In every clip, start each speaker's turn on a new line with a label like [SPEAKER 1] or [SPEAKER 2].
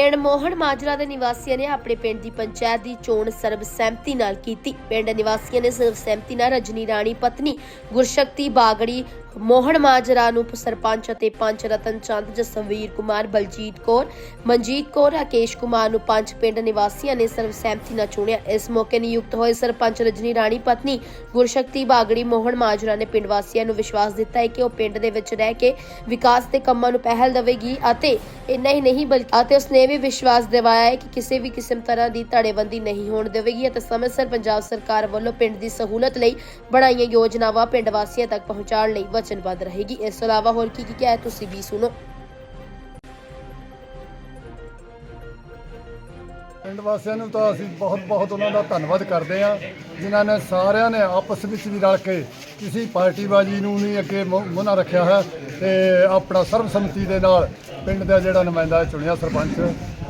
[SPEAKER 1] ਪਿੰਡ ਮੋਹਨ ਮਾਜਰਾ ਦੇ ਨਿਵਾਸੀਆਂ ਨੇ ਆਪਣੇ ਪਿੰਡ ਦੀ ਪੰਚਾਇਤ ਦੀ ਚੋਣ ਸਰਬਸਹਿਮਤੀ ਨਾਲ ਕੀਤੀ। ਪਿੰਡ ਨਿਵਾਸੀਆਂ ਨੇ ਸਰਬਸਹਿਮਤੀ ਨਾਲ ਰਜਨੀ ਰਾਣੀ, ਪਤਨੀ ਗੁਰਸ਼ਕਤੀ ਬਾਗੜੀ ਮੋਹਨ ਮਾਜਰਾ ਨੂੰ ਸਰਪੰਚ ਅਤੇ ਪੰਚ ਰਤਨ ਚੰਦ, ਜਸਵੀਰ ਕੁਮਾਰ, ਬਲਜੀਤ ਕੌਰ, ਮਨਜੀਤ ਕੌਰ, ਰਾਕੇਸ਼ ਕੁਮਾਰ ਨੂੰ ਪੰਜ ਪਿੰਡ ਨਿਵਾਸੀਆਂ ਨੇ ਸਰਬਸਹਿਮਤੀ ਨਾਲ ਚੁਣਿਆ। ਇਸ ਮੌਕੇ ਨਿਯੁਕਤ ਹੋਏ ਸਰਪੰਚ ਰਜਨੀ ਰਾਣੀ, ਪਤਨੀ ਗੁਰਸ਼ਕਤੀ ਬਾਗੜੀ, ਮੋਹਨ ਮਾਜਰਾ ਨੇ ਪਿੰਡ ਵਾਸੀਆਂ ਨੂੰ ਵਿਸ਼ਵਾਸ ਦਿੱਤਾ ਹੈ ਕਿ ਉਹ ਪਿੰਡ ਦੇ ਵਿੱਚ ਰਹਿ ਕੇ ਵਿਕਾਸ ਦੇ ਕੰਮਾਂ ਨੂੰ ਪਹਿਲ ਦੇਵੇਗੀ ਅਤੇ ਇੰਨਾ ਹੀ ਨਹੀਂ ਬਲਕਿ ਅਤੇ ਉਸਨੇ ਇਹ ਵੀ ਵਿਸ਼ਵਾਸ ਦਿਵਾਇਆ ਹੈ ਕਿ ਕਿਸੇ ਵੀ ਕਿਸਮ ਤਰ੍ਹਾਂ ਦੀ ਧੜੇਬੰਦੀ ਨਹੀਂ ਹੋਣ ਦੇਵੇਗੀ ਅਤੇ ਸਮੇਂ ਸਿਰ ਪੰਜਾਬ ਸਰਕਾਰ ਵੱਲੋਂ ਪਿੰਡ ਦੀ ਸਹੂਲਤ ਲਈ ਬਣਾਈਆਂ ਯੋਜਨਾਵਾਂ ਪਿੰਡ ਵਾਸੀਆਂ ਤੱਕ ਪਹੁੰਚਾਉਣ ਲਈ ਵਚਨਬੱਧ ਰਹੇਗੀ ਇਸ ਤੋਂ ਇਲਾਵਾ ਹੋਰ ਕੀ ਕੀ ਕਿਹਾ ਹੈ ਤੁਸੀਂ ਵੀ ਸੁਣੋ
[SPEAKER 2] ਪਿੰਡ ਵਾਸੀਆਂ ਨੂੰ ਤਾਂ ਅਸੀਂ ਬਹੁਤ ਬਹੁਤ ਉਹਨਾਂ ਦਾ ਧੰਨਵਾਦ ਕਰਦੇ ਹਾਂ, ਜਿਨ੍ਹਾਂ ਨੇ ਸਾਰਿਆਂ ਨੇ ਆਪਸ ਵਿੱਚ ਵੀ ਰਲ ਕੇ ਕਿਸੇ ਪਾਰਟੀਬਾਜ਼ੀ ਨੂੰ ਨਹੀਂ ਅੱਗੇ ਮੁਨਾ ਰੱਖਿਆ ਹੈ ਤੇ ਆਪਣਾ ਸਰਬਸੰਮਤੀ ਦੇ ਨਾਲ ਪਿੰਡ ਦਾ ਜਿਹੜਾ ਨੁਮਾਇੰਦਾ ਚੁਣਿਆ ਸਰਪੰਚ।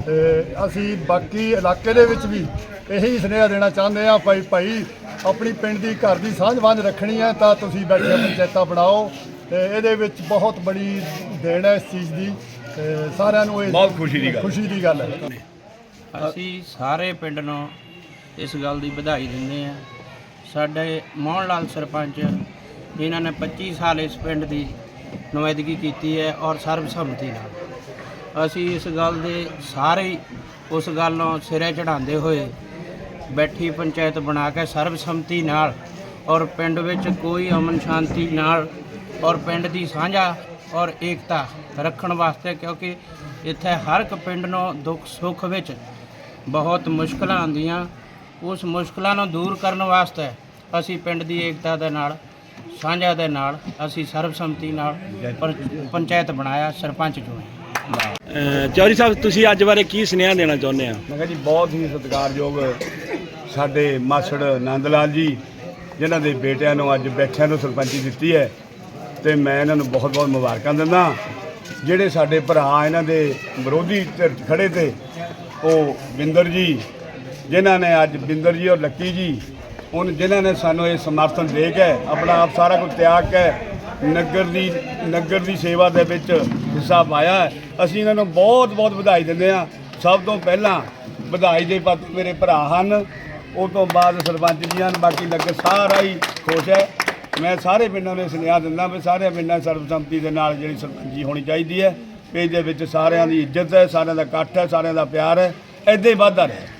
[SPEAKER 2] ਤੇ ਅਸੀਂ ਬਾਕੀ ਇਲਾਕੇ ਦੇ ਵਿੱਚ ਵੀ ਇਹੀ ਸੁਨੇਹਾ ਦੇਣਾ ਚਾਹੁੰਦੇ ਹਾਂ, ਭਾਈ ਭਾਈ ਆਪਣੀ ਪਿੰਡ ਦੀ ਘਰ ਦੀ ਸਾਂਝ-ਵਾਂਝ ਰੱਖਣੀ ਹੈ ਤਾਂ ਤੁਸੀਂ ਬੈਠੇ ਪੰਚਾਇਤਾਂ ਬਣਾਓ ਤੇ ਇਹਦੇ ਵਿੱਚ ਬਹੁਤ ਬੜੀ ਦੇਣ ਹੈ ਇਸ ਚੀਜ਼ ਦੀ ਤੇ ਸਾਰਿਆਂ ਨੂੰ ਇਹ
[SPEAKER 3] ਬਹੁਤ ਖੁਸ਼ੀ ਦੀ ਗੱਲ।
[SPEAKER 2] ਖੁਸ਼ੀ ਦੀ ਗੱਲ ਹੈ।
[SPEAKER 4] ਅਸੀਂ ਸਾਰੇ ਪਿੰਡ ਨੂੰ ਇਸ ਗੱਲ ਦੀ ਵਧਾਈ ਦਿੰਦੇ ਹਾਂ। ਸਾਡੇ ਮੋਹਨ ਲਾਲ ਸਰਪੰਚ ਜਿਨ੍ਹਾਂ ਨੇ 25 ਸਾਲ ਇਸ ਪਿੰਡ ਦੀ ਨੁਮਾਇੰਦਗੀ ਕੀਤੀ ਹੈ ਔਰ ਸਰਬਸੰਮਤੀ ਨਾਲ। ਅਸੀਂ ਇਸ ਗੱਲ ਦੇ ਸਾਰੇ ਉਸ ਗੱਲ ਨੂੰ ਸਿਰੇ ਚੜਾਉਂਦੇ ਹੋਏ ਬੈਠੀ ਪੰਚਾਇਤ ਬਣਾ ਕੇ ਸਰਬਸੰਮਤੀ ਨਾਲ ਔਰ ਪਿੰਡ ਵਿੱਚ ਕੋਈ ਅਮਨ ਸ਼ਾਂਤੀ ਨਾਲ ਔਰ ਪਿੰਡ ਦੀ ਸਾਂਝਾ ਔਰ ਏਕਤਾ ਰੱਖਣ ਵਾਸਤੇ ਕਿਉਂਕਿ ਇੱਥੇ ਹਰ ਇੱਕ ਪਿੰਡ ਨੂੰ ਦੁੱਖ ਸੁੱਖ ਵਿੱਚ ਬਹੁਤ ਮੁਸ਼ਕਲਾਂ ਆਉਂਦੀਆਂ। ਉਸ ਮੁਸ਼ਕਲਾਂ ਨੂੰ ਦੂਰ ਕਰਨ ਵਾਸਤੇ ਅਸੀਂ ਪਿੰਡ ਦੀ ਏਕਤਾ ਦੇ ਨਾਲ ਸਾਂਝਾ ਦੇ ਨਾਲ ਅਸੀਂ ਸਰਬਸੰਮਤੀ ਨਾਲ ਪੰਚਾਇਤ ਬਣਾਇਆ ਸਰਪੰਚ ਚੁਣਿਆ।
[SPEAKER 3] ਚੌਧਰੀ ਸਾਹਿਬ ਤੁਸੀਂ ਅੱਜ ਬਾਰੇ ਕੀ ਸੁਨੇਹਾ ਦੇਣਾ ਚਾਹੁੰਦੇ ਆ?
[SPEAKER 5] ਮੈਂ ਕਿਹਾ ਜੀ ਬਹੁਤ ਹੀ ਸਤਿਕਾਰਯੋਗ ਸਾਡੇ ਮਾਸੜ ਨੰਦ ਲਾਲ ਜੀ, ਜਿਨ੍ਹਾਂ ਦੇ ਬੇਟਿਆਂ ਨੂੰ ਅੱਜ ਬੈਠਿਆਂ ਨੂੰ ਸਰਪੰਚੀ ਦਿੱਤੀ ਹੈ, ਤੇ ਮੈਂ ਇਹਨਾਂ ਨੂੰ ਬਹੁਤ ਬਹੁਤ ਮੁਬਾਰਕਾਂ ਦਿੰਦਾ ਜਿਹੜੇ ਸਾਡੇ ਭਰਾ ਇਹਨਾਂ ਦੇ ਵਿਰੋਧੀ ਧਿਰ 'ਚ ਖੜੇ ਤੇ, ਉਹ ਬਿੰਦਰ ਜੀ, ਜਿਨ੍ਹਾਂ ਨੇ ਅੱਜ ਬਿੰਦਰ ਜੀ ਔਰ ਲੱਕੀ ਜੀ, ਹੁਣ ਜਿਨ੍ਹਾਂ ਨੇ ਸਾਨੂੰ ਇਹ ਸਮਰਥਨ ਦੇ ਕੇ ਆਪਣਾ ਆਪ ਸਾਰਾ ਕੁਝ ਤਿਆਗ ਕੇ ਨਗਰ ਦੀ ਨਗਰ ਦੀ ਸੇਵਾ ਦੇ ਵਿੱਚ ਹਿੱਸਾ ਪਾਇਆ ਅਸੀਂ ਇਹਨਾਂ ਨੂੰ ਬਹੁਤ ਬਹੁਤ ਵਧਾਈ ਦਿੰਦੇ ਹਾਂ। ਸਭ ਤੋਂ ਪਹਿਲਾਂ ਵਧਾਈ ਦੇ ਪਾਤਰ ਮੇਰੇ ਭਰਾ ਹਨ। ਉਹ ਤੋਂ ਬਾਅਦ ਸਰਪੰਚ ਜੀ ਹਨ, ਬਾਕੀ ਨਗਰ ਸਾਰਾ ਹੀ ਖੁਸ਼ ਹੈ। ਮੈਂ ਸਾਰੇ ਪਿੰਡਾਂ ਨੂੰ ਇਹ ਸੁਨੇਹਾ ਦਿੰਦਾ ਵੀ ਸਾਰੇ ਪਿੰਡਾਂ ਸਰਬਸੰਮਤੀ ਦੇ ਨਾਲ ਜਿਹੜੀ ਸਰਪੰਚੀ ਹੋਣੀ ਚਾਹੀਦੀ ਹੈ। ਵੀ ਇਹਦੇ ਵਿੱਚ ਸਾਰਿਆਂ ਦੀ ਇੱਜ਼ਤ ਹੈ, ਸਾਰਿਆਂ ਦਾ ਇਕੱਠ ਹੈ, ਸਾਰਿਆਂ ਦਾ ਪਿਆਰ ਹੈ ਐਦਾਂ ਹੀ ਵਾਧਾ ਰਹੇ।